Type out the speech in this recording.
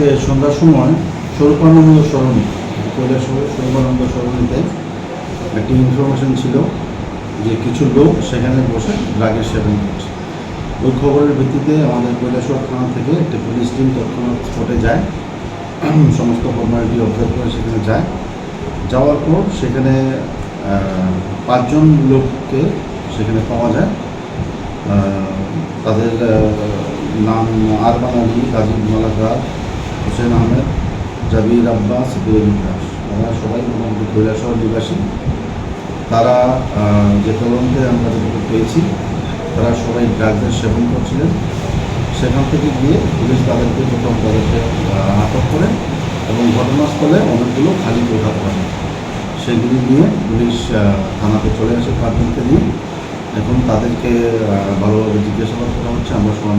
আজকে সন্ধ্যার সময় স্বরূপানন্দ সরণি কৈলাসহর স্বরূপানন্দ সরণিতে একটি ইনফরমেশন ছিল যে কিছু লোক সেখানে বসে ড্রাগের সেবন করছে। ওই খবরের ভিত্তিতে আমাদের কৈলাসহর থানা থেকে একটি পুলিশ টিম তৎক্ষণাৎ স্পটে যায়, সমস্ত ফর্মালিটি অবজার্ভ করে সেখানে যায়। যাওয়ার পর সেখানে পাঁচজন লোককে সেখানে পাওয়া যায়। তাদের নাম আরমান আলী কাজী মালাকার হোসেন আহমেদ, জাবির আব্বাস সিদ্দিকুল দাস। তারা সবাই মোটামুটি কৈলাসহর নিবাসী। তারা যে তদন্তে আমরা যেটুকু পেয়েছি, তারা সবাই ড্রাগসের সেবন করছিলেন। সেখান থেকে গিয়ে পুলিশ তাদেরকে প্রথম তাদেরকে আটক করে এবং ঘটনাস্থলে অনেকগুলো খালি কোঠা করে সেগুলি নিয়ে পুলিশ থানাতে চলে আসে পাঁচজনকে নিয়ে। এখন তাদেরকে ভালোভাবে জিজ্ঞাসাবাদ করা হচ্ছে। আমরা সবাই